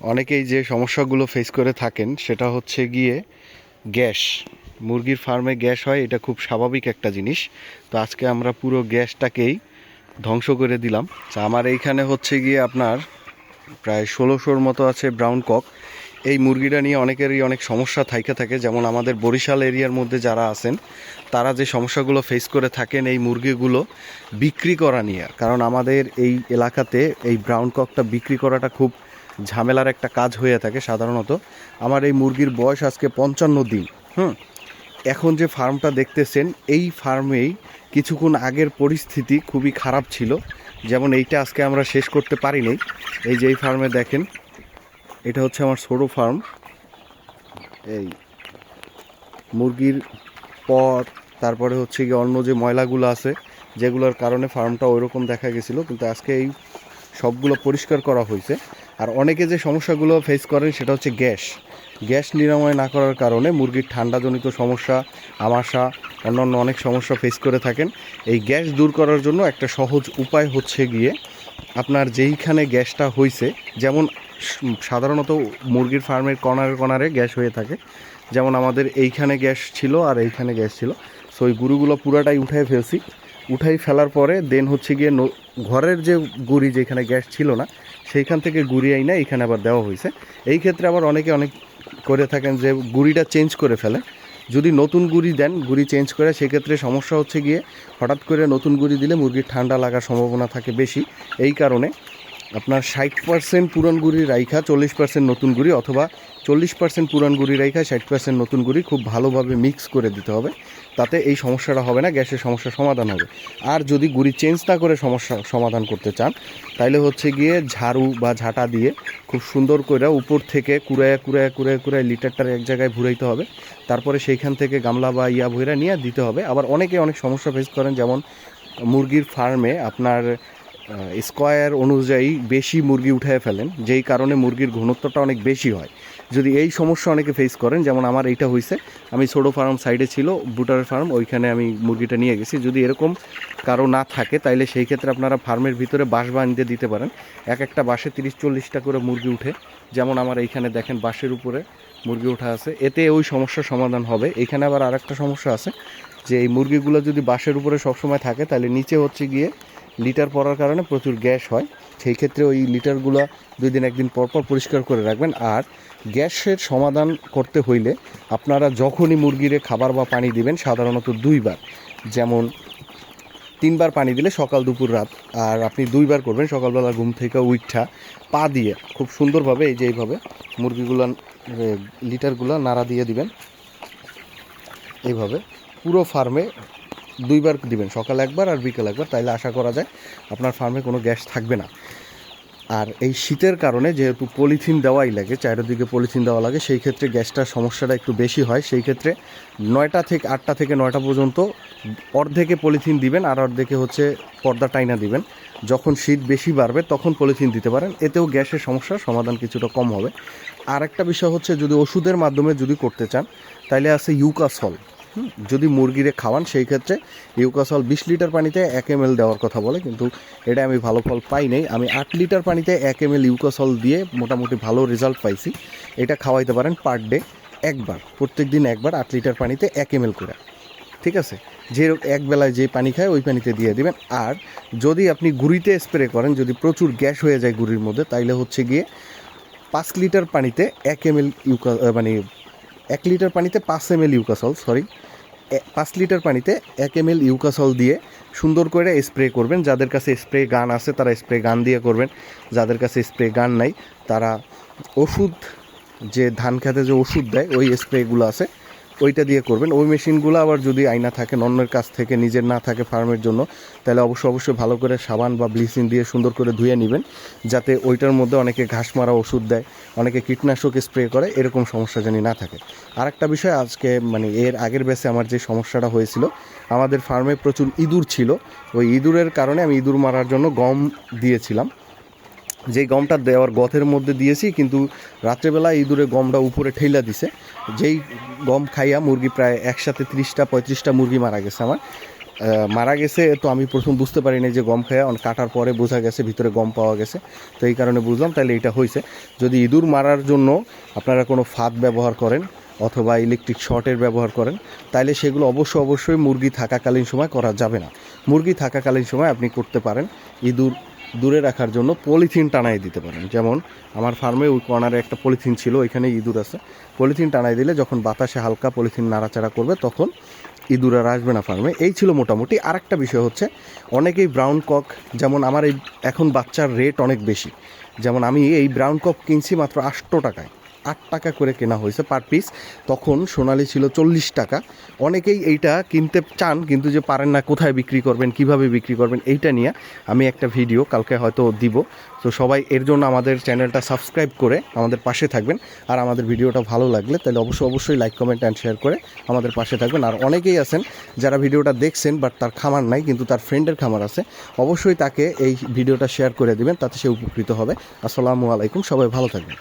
অনেকেই যে সমস্যাগুলো ফেস করে থাকেন, সেটা হচ্ছে গিয়ে গ্যাস। মুরগির ফার্মে গ্যাস হয়, এটা খুব স্বাভাবিক একটা জিনিস। তো আজকে আমরা পুরো গ্যাসটাকেই ধ্বংস করে দিলাম। আমার এইখানে হচ্ছে গিয়ে আপনার প্রায় ষোলোশোর মতো আছে ব্রাউন কক। এই মুরগিটা নিয়ে অনেকেরই অনেক সমস্যা থাইকে থাকে। যেমন আমাদের বরিশাল এরিয়ার মধ্যে যারা আছেন, তারা যে সমস্যাগুলো ফেস করে থাকেন এই মুরগিগুলো বিক্রি করা নিয়ে। কারণ আমাদের এই এলাকাতে এই ব্রাউন ককটা বিক্রি করাটা খুব ঝামেলার একটা কাজ হয়ে থাকে সাধারণত। আমার এই মুরগির বয়স আজকে পঞ্চান্ন দিন, হুম? এখন যে ফার্মটা দেখতেছেন, এই ফার্মেই কিছুক্ষণ আগের পরিস্থিতি খুবই খারাপ ছিল। যেমন এইটা আজকে আমরা শেষ করতে পারিনি। এই যে এই ফার্মে দেখেন, এটা হচ্ছে আমার ছোটো ফার্ম। এই মুরগির পট তারপরে হচ্ছে গিয়ে অন্য যে ময়লাগুলো আছে, যেগুলোর কারণে ফার্মটা ওইরকম দেখা গেছিল। কিন্তু আজকে এই সবগুলো পরিষ্কার করা হয়েছে। আর অনেকে যে সমস্যাগুলো ফেস করেন সেটা হচ্ছে গ্যাস। গ্যাস নিরাময় না করার কারণে মুরগির ঠান্ডাজনিত সমস্যা, আমাশা, অন্যান্য অনেক সমস্যা ফেস করে থাকেন। এই গ্যাস দূর করার জন্য একটা সহজ উপায় হচ্ছে গিয়ে আপনার যেইখানে গ্যাসটা হয়েছে যেমন সাধারণত মুরগির ফার্মের কর্নারে কর্নারে গ্যাস হয়ে থাকে, যেমন আমাদের এইখানে গ্যাস ছিল আর এইখানে গ্যাস ছিল। সো ওই গুঁড়োগুলো পুরাটাই উঠাই ফেলছি। উঠাই ফেলার পরে দেন হচ্ছে গিয়ে ঘরের যে গুড়ি যেখানে গ্যাস ছিল না সেইখান থেকে গুড়ি আইনা এখানে আবার দেওয়া হয়েছে এই ক্ষেত্রে আবার অনেকে অনেক করে থাকেন যে গুড়িটা চেঞ্জ করে ফেলে। যদি নতুন গুড়ি দেন, গুড়ি চেঞ্জ করে, সেক্ষেত্রে সমস্যা হচ্ছে গিয়ে হঠাৎ করে নতুন গুড়ি দিলে মুরগির ঠান্ডা লাগার সম্ভাবনা থাকে বেশি। এই কারণে আপনার ষাট পার্সেন্ট পুরন গুড়ি রাইখা, চল্লিশ পার্সেন্ট নতুন গুড়ি অথবা চল্লিশ পার্সেন্ট পুরান গুড়ি রাইখা, ষাট পার্সেন্ট নতুন গুড়ি খুব ভালোভাবে মিক্স করে দিতে হবে। তাতে এই সমস্যাটা হবে না, গ্যাসের সমস্যার সমাধান হবে। আর যদি গুড়ি চেঞ্জ না করে সমস্যা সমাধান করতে চান, তাইলে হচ্ছে গিয়ে ঝাড়ু বা ঝাঁটা দিয়ে খুব সুন্দর করে উপর থেকে কুড়ায়া কুড়ায়া কুড়ায় কুড়ায় লিটারটার এক জায়গায় ঘুরাইতে হবে। তারপরে সেইখান থেকে গামলা বা ইয়া ভৈরা নিয়ে দিতে হবে। আবার অনেকে অনেক সমস্যা ফেস করেন, যেমন মুরগির ফার্মে আপনার স্কোয়ার অনুযায়ী বেশি মুরগি উঠায় ফেলেন, যেই কারণে মুরগির ঘনত্বটা অনেক বেশি হয়। যদি এই সমস্যা অনেকে ফেস করেন, যেমন আমার এইটা হয়েছে আমি ছোটো ফার্ম সাইডে ছিল বুটার ফার্ম ওইখানে আমি মুরগিটা নিয়ে গেছি। যদি এরকম কারও না থাকে, তাইলে সেই ক্ষেত্রে আপনারা ফার্মের ভিতরে বাঁশ বাঁধতে দিতে পারেন। এক একটা বাঁশে তিরিশ চল্লিশটা করে মুরগি উঠে। যেমন আমার এইখানে দেখেন, বাঁশের উপরে মুরগি ওঠা আছে। এতে ওই সমস্যার সমাধান হবে। এখানে আবার আরেকটা সমস্যা আছে, যে এই মুরগিগুলো যদি বাঁশের উপরে সবসময় থাকে তাহলে নিচে হচ্ছে গিয়ে লিটার পড়ার কারণে প্রচুর গ্যাস হয়। সেই ক্ষেত্রে ওই লিটারগুলো দুই দিন, একদিন পর পর পরিষ্কার করে রাখবেন। আর গ্যাসের সমাধান করতে হইলে আপনারা যখনই মুরগিরে খাবার বা পানি দিবেন, সাধারণত দুইবার। যেমন তিনবার পানি দিলে সকাল, দুপুর, রাত। আর আপনি দুইবার করবেন, সকালবেলা ঘুম থেকে উইঠা পা দিয়ে। খুব সুন্দরভাবে এই যে এইভাবে মুরগিগুলো লিটারগুলো নাড়া দিয়ে দিবেন। এইভাবে পুরো ফার্মে দুইবার দিবেন, সকাল একবার আর বিকেল একবার, তাইলে আশা করা যায় আপনার ফার্মে কোনো গ্যাস থাকবে না। আর এই শীতের কারণে যেহেতু পলিথিন দেওয়াই লাগে, চারিদিকে পলিথিন দেওয়া লাগে, সেই ক্ষেত্রে গ্যাসটার সমস্যাটা একটু বেশি হয়। সেই ক্ষেত্রে নয়টা থেকে আটটা থেকে নয়টা পর্যন্ত অর্ধেকে পলিথিন দিবেন আর অর্ধেকে হচ্ছে পর্দা টাইনা দিবেন। যখন শীত বেশি বাড়বে তখন পলিথিন দিতে পারেন, এতেও গ্যাসের সমস্যার সমাধান কিছুটা কম হবে। আর একটা বিষয় হচ্ছে যদি ওষুধের মাধ্যমে যদি করতে চান, তাইলে আছে ইউকাসল যদি মুরগিরে খাওয়ান, সেই ক্ষেত্রে ইউকাসল বিশ লিটার পানিতে এক এম দেওয়ার কথা বলে, কিন্তু এটা আমি ভালো ফল পাই নাই। আমি আট লিটার পানিতে এক এম এল ইউকাসল দিয়ে মোটামুটি ভালো রেজাল্ট পাইছি। এটা খাওয়াইতে পারেন পার ডে একবার প্রত্যেক দিন একবার আট লিটার পানিতে এক এম করে। ঠিক আছে? যে এক বেলায় যে পানি খায়, ওই পানিতে দিয়ে দিবেন। আর যদি আপনি গুঁড়িতে স্প্রে করেন, যদি প্রচুর গ্যাস হয়ে যায় গুঁড়ির মধ্যে, তাইলে হচ্ছে গিয়ে পাঁচ লিটার পানিতে এক এম এল ইউকা মানে এক লিটার পানিতে পাঁচ এম এল ইউকাসল সরি পাঁচ লিটার পানিতে এক এম এল ইউকাসল দিয়ে সুন্দর করে স্প্রে করবেন। যাদের কাছে স্প্রে গান আছে, তারা স্প্রে গান দিয়ে করবেন। যাদের কাছে স্প্রে গান নাই, তারা ওষুধ, যে ধান খেতে যে ওষুধ দেয়, ওই স্প্রেগুলো আছে। ওইটা দিয়ে করবেন। ওই মেশিনগুলো আবার যদি আয়না থাকে অন্যের কাছ থেকে নিজের না থাকে ফার্মের জন্য, তাহলে অবশ্যই অবশ্যই ভালো করে সাবান বা ব্লিচিং দিয়ে সুন্দর করে ধুয়ে নেবেন, যাতে ওইটার মধ্যে অনেকে ঘাস মারা ওষুধ দেয়, অনেকে কীটনাশক স্প্রে করে, এরকম সমস্যা জানি না থাকে। আরেকটা বিষয়, আজকে মানে এর আগের বেসে আমার যে সমস্যাটা হয়েছিল, আমাদের ফার্মে প্রচুর ইঁদুর ছিল। ওই ইঁদুরের কারণে আমি ইঁদুর মারার জন্য গম দিয়েছিলাম। যেই গমটা দেওয়ার গথের মধ্যে দিয়েছি, কিন্তু রাত্রেবেলা ইঁদুরে গমটা উপরে ঠেলা দিছে। যেই গম খাইয়া মুরগি প্রায় একসাথে ত্রিশটা, পঁয়ত্রিশটা মুরগি মারা গেছে আমার। মারা গেছে তো আমি প্রথম বুঝতে পারিনি যে গম খায় কাটার পরে বোঝা গেছে ভিতরে গম পাওয়া গেছে। তো এই কারণে বুঝলাম তাহলে এটা হয়েছে যদি ইঁদুর মারার জন্য আপনারা কোনো ফাঁদ ব্যবহার করেন অথবা ইলেকট্রিক শর্টের ব্যবহার করেন তাহলে সেগুলো অবশ্য অবশ্যই মুরগি থাকাকালীন সময় করা যাবে না। মুরগি থাকাকালীন সময় আপনি করতে পারেন। ইঁদুর দূরে রাখার জন্য পলিথিন টানাই দিতে পারেন। যেমন আমার ফার্মে ওই কর্নারে একটা পলিথিন ছিল ওইখানে ইঁদুর আছে। পলিথিন টানাই দিলে যখন বাতাসে হালকা পলিথিন নাড়াচাড়া করবে, তখন ইঁদুর আর আসবে না ফার্মে এই ছিল মোটামুটি। আর একটা বিষয় হচ্ছে, অনেকেই ব্রাউন কক, যেমন আমার এই এখন বাচ্চার রেট অনেক বেশি। যেমন আমি এই ব্রাউন কক কিনছি মাত্র আটশো টাকায়। আট টাকা করে কেনা হয়েছে পার পিস তখন সোনালি ছিল চল্লিশ টাকা। অনেকেই এইটা কিনতে চান, কিন্তু যে পারেন না কোথায় বিক্রি করবেন, কীভাবে বিক্রি করবেন, এইটা নিয়ে আমি একটা ভিডিও কালকে হয়তো দিব। তো সবাই এর জন্য আমাদের চ্যানেলটা সাবস্ক্রাইব করে আমাদের পাশে থাকবেন। আর আমাদের ভিডিওটা ভালো লাগলে তাহলে অবশ্যই অবশ্যই লাইক কমেন্ট অ্যান্ড শেয়ার করে আমাদের পাশে থাকবেন। আর অনেকেই আছেন যারা ভিডিওটা দেখছেন বাট তার খামার নাই, কিন্তু তার ফ্রেন্ডের খামার আছে, অবশ্যই তাকে এই ভিডিওটা শেয়ার করে দেবেন, তাতে সে উপকৃত হবে। আসসালামু আলাইকুম, সবাই ভালো থাকবেন।